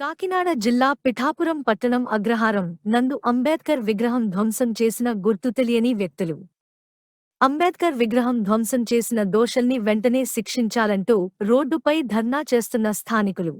కాకినాడ జిల్లా పిఠాపురం పట్టణం అగ్రహారం నందు అంబేద్కర్ విగ్రహం ధ్వంసం చేసిన గుర్తు తెలియని వ్యక్తులు. అంబేద్కర్ విగ్రహం ధ్వంసం చేసిన దోషల్ని వెంటనే శిక్షించాలంటూ రోడ్డుపై ధర్నా చేస్తున్న స్థానికులు.